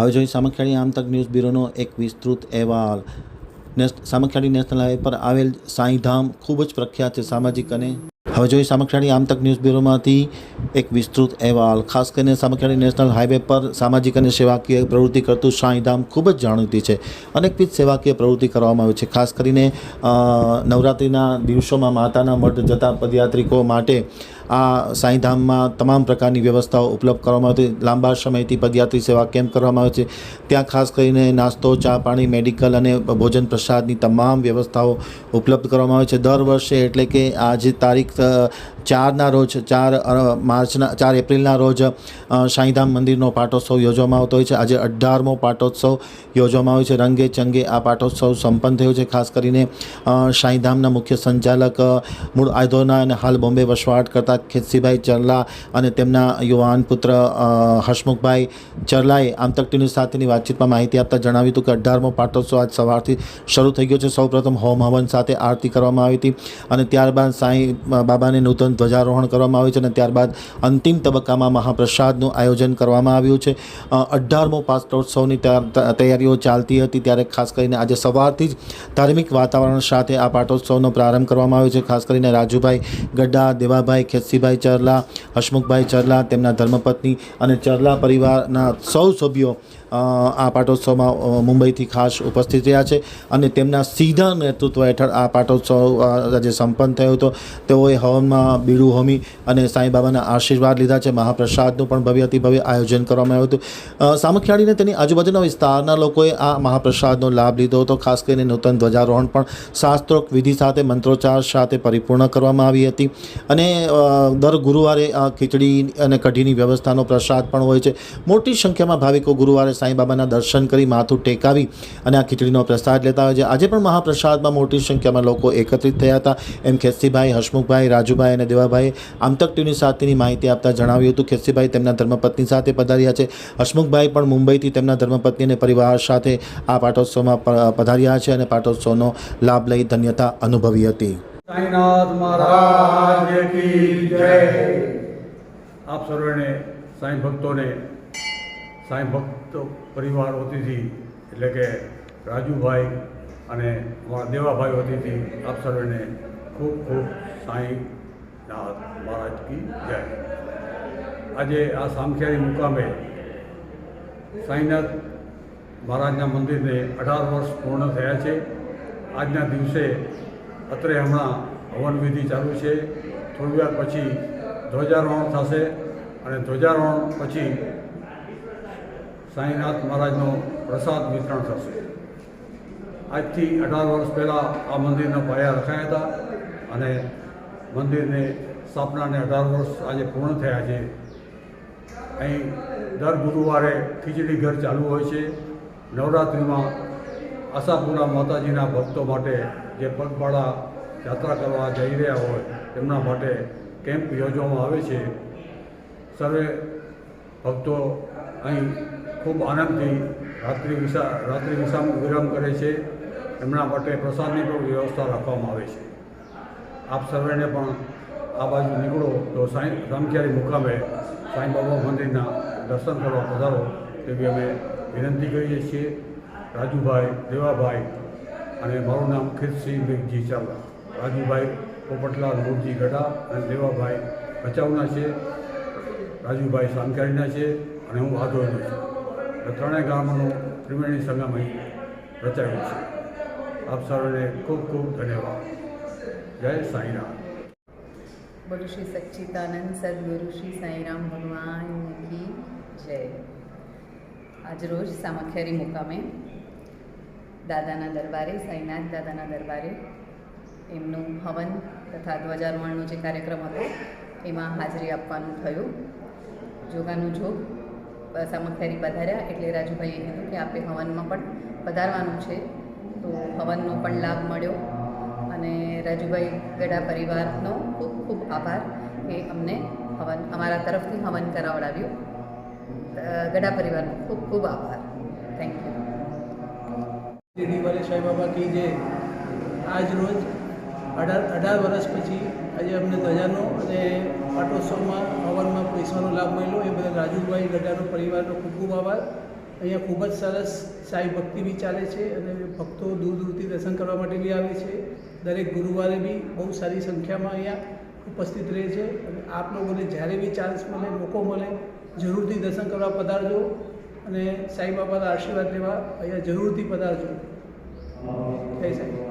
હવે જોઈએ સામખિયાળી આમતક ન્યૂઝ બ્યુરોનો એક વિસ્તૃત અહેવાલ. સામખિયાળી નેશનલ હાઈવે પર આવેલ સાંઈધામ ખૂબ જ પ્રખ્યાત છે સામાજિક અને હવે જોઈ સામખિયાળી આમતક ન્યૂઝ બ્યુરોમાંથી એક વિસ્તૃત અહેવાલ. ખાસ કરીને સામખિયાળી નેશનલ હાઈવે પર સામાજિક અને સેવાકીય પ્રવૃત્તિ કરતું સાંઈધામ ખૂબ જ જાણીતી છે. અનેકવિધ સેવાકીય પ્રવૃત્તિ કરવામાં આવે છે. ખાસ કરીને નવરાત્રિના દિવસોમાં માતાના મઢ જતા પદયાત્રિકો માટે આ સાંઈધામમાં તમામ પ્રકારની વ્યવસ્થાઓ ઉપલબ્ધ કરવામાં આવતી લાંબા સમયથી પદયાત્રી સેવા કેમ્પ કરવામાં આવે છે. ત્યાં ખાસ કરીને નાસ્તો, ચા પાણી, મેડિકલ અને ભોજન પ્રસાદની તમામ વ્યવસ્થાઓ ઉપલબ્ધ કરવામાં આવે છે. દર વર્ષે એટલે કે આજે તારીખ ચારના રોજ, ચાર માર્ચના, ચાર એપ્રિલના રોજ સાંઈધામ મંદિરનો પાટોત્સવ યોજવામાં આવતો હોય છે. આજે અઢારમો પાટોત્સવ યોજવામાં આવ્યો છે. રંગે ચંગે આ પાટોત્સવ સંપન્ન થયો છે. ખાસ કરીને સાંઈધામના મુખ્ય સંચાલક મૂળ આયધોના અને હાલ બોમ્બે વસવાટ કરતા ખેતસીભાઈ ચરલા અને તેમના યુવાન પુત્ર હસમુખભાઈ ચરલાએ આમતક ટીવી સાથેની વાતચીતમાં માહિતી આપતા જણાવ્યું હતું કે અઢારમો પાટોત્સવ આજ સવારથી શરૂ થઈ ગયો છે. સૌપ્રથમ હોમ હવન સાથે આરતી કરવામાં આવી હતી અને ત્યારબાદ સાંઈ બાબાને નૂતન ધ્વજારોહણ કરવામાં આવ્યું છે અને ત્યારબાદ અંતિમ તબક્કામાં મહાપ્રસાદનું આયોજન કરવામાં આવ્યું છે. અઢારમો તૈયાર- તૈયારીઓ ચાલતી હતી ત્યારે ખાસ કરીને આજે સવારથી જ ધાર્મિક વાતાવરણ સાથે આ પાટોત્સવનો પ્રારંભ કરવામાં આવ્યો છે. ખાસ કરીને રાજુભાઈ ગડ્ડા દેવાભાઈ ખેતસીભાઈ ચરલા, હસમુખભાઈ ચરલા, તેમના ધર્મપત્ની અને ચરલા પરિવારના સૌ સભ્યો આ પાટોત્સવમાં મુંબઈથી ખાસ ઉપસ્થિત રહ્યા છે અને તેમના સીધા નેતૃત્વ હેઠળ આ પાટોત્સવ આજે સંપન્ન થયો હતો. તેઓએ હવનમાં બીડું હોમી અને સાંઈબાબાના આશીર્વાદ લીધા છે. મહાપ્રસાદનું પણ ભવ્ય અતિ ભવ્ય આયોજન કરવામાં આવ્યું હતું. સામખિયાળીને તેની આજુબાજુના વિસ્તારના લોકોએ આ મહાપ્રસાદનો લાભ લીધો હતો. ખાસ કરીને નૂતન ધ્વજારોહણ પણ શાસ્ત્રોક્ત વિધિ સાથે, મંત્રોચ્ચાર સાથે પરિપૂર્ણ કરવામાં આવી હતી. અને દર ગુરુવારે ખીચડી અને કઢીની વ્યવસ્થાનો પ્રસાદ પણ હોય છે. મોટી સંખ્યામાં ભાવિકો ગુરુવારે સાંઈબાબાના દર્શન કરી માથું ટેકાવી અને આ ખીચડીનો પ્રસાદ લેતા હોય છે. આજે પણ મહાપ્રસાદમાં મોટી સંખ્યામાં લોકો એકત્રિત થયા હતા. એમ ખેસીભાઈ, હસમુખભાઈ, રાજુભાઈ અને દેવાભાઈએ આમતક ટીવી સાથેની માહિતી આપતા જણાવ્યું હતું. ખેસીભાઈ તેમના ધર્મપત્ની સાથે પધાર્યા છે. હસમુખભાઈ પણ મુંબઈથી તેમના ધર્મપત્ની અને પરિવાર સાથે આ પાટોત્સવમાં પધાર્યા છે અને પાટોત્સવનો લાભ લઈ ધન્યતા અનુભવી હતી. સાંઈનાથ મહારાજ કી જય. આપ સર્વેને સાંઈ ભક્તોને સાંઈ ભક્ત પરિવાર વતીથી એટલે કે રાજુભાઈ અને અમારા દેવાભાઈ વતીથી આપ સર્વેને ખૂબ ખૂબ સાંઈ મહારાજ કી જય. આજે આ સામખિયારી મુકામે સાંઈનાથ મહારાજના મંદિરને અઢાર વર્ષ પૂર્ણ થયા છે. આજના દિવસે અત્રે હમણાં હવન વિધિ ચાલુ છે. થોડી વાર પછી ધ્વજારોહણ થશે અને ધ્વજારોહણ પછી સાંઈનાથ મહારાજનો પ્રસાદ વિતરણ થશે. આજથી અઢાર વર્ષ પહેલાં આ મંદિરના પાયા રખાયા હતા અને મંદિરને સ્થાપનાને અઢાર વર્ષ આજે પૂર્ણ થયા છે. અહીં દર ગુરુવારે ખીચડી ઘર ચાલુ હોય છે. નવરાત્રિમાં આશાપુરા માતાજીના ભક્તો માટે જે પગપાળા યાત્રા કરવા જઈ રહ્યા હોય તેમના માટે કેમ્પ યોજવામાં આવે છે. સર્વે ભક્તો અહીં ખૂબ આનંદથી રાત્રિ વિશા રાત્રિ વિશામાં વિરામ કરે છે. એમના માટે પ્રસાદની પણ વ્યવસ્થા રાખવામાં આવે છે. આપ સર્વેને પણ આ બાજુ નીકળો તો સાંઈ રામખ્યારી મુકામે સાંઈબાબા મંદિરના દર્શન કરવા પધારો તેવી અમે વિનંતી કરીએ છીએ. રાજુભાઈ દેવાભાઈ અને મારું નામ ખીરસિંહ મેઘજી ચાવડા રાજુભાઈ પોપટલાલ મૂળજી ગઢા અને દેવાભાઈ ભચાઉના છે. રાજુભાઈ સામકારીના છે અને હું આધોઈનો છું. ત્રણેય ગામોનું ત્રિવેણી સંગમ અહીં રચાયું છે. આપ સર્વને ખૂબ ખૂબ ધન્યવાદ. જય સાંઈરામ. બોલો શ્રી સચ્ચિદાનંદ સદગુરુ શ્રી સાંઈરામ ભગવાન કી જય. આજરોજ સામખિયારી મુકામે દાદાના દરબારે, સાંઈનાથ દાદાના દરબારે એમનું હવન તથા ધ્વજારોહણનો જે કાર્યક્રમ હતો, એમાં હાજરી આપવાનું થયું. જોગાનું જોગ સામખિયારી પધાર્યા એટલે રાજુભાઈએ કીધું કે આપણે હવનમાં પણ પધારવાનું છે. તો હવનનો પણ લાભ મળ્યો અને રાજુભાઈ ગઢા પરિવારનો ખૂબ ખૂબ આભાર કે અમને હવન, અમારા તરફથી હવન કરાવડાવ્યું. ગઢા પરિવારનો ખૂબ ખૂબ આભાર. થેન્ક યુ સાંઈ બાબા કી જે આજ રોજ અઢાર અઢાર વર્ષ પછી આજે અમને ધજાનો અને પાટોત્સવમાં, હવનમાં પૈસાનો લાભ મળ્યો. એ બદલ રાજુભાઈ ગઢાનો પરિવારનો ખૂબ ખૂબ આભાર. અહીંયા ખૂબ જ સરસ સાઈ ભક્તિ બી ચાલે છે અને ભક્તો દૂર દૂરથી દર્શન કરવા માટે બી આવે છે. દરેક ગુરુવારે બી બહુ સારી સંખ્યામાં અહીંયા ઉપસ્થિત રહે છે. અને આપ લોકોને જ્યારે બી ચાન્સ મળે, મોકો મળે, જરૂરથી દર્શન કરવા પધારજો અને સાંઈબાબાના આશીર્વાદ લેવા અહીંયા જરૂરથી પધારજો. જય સાંઈ.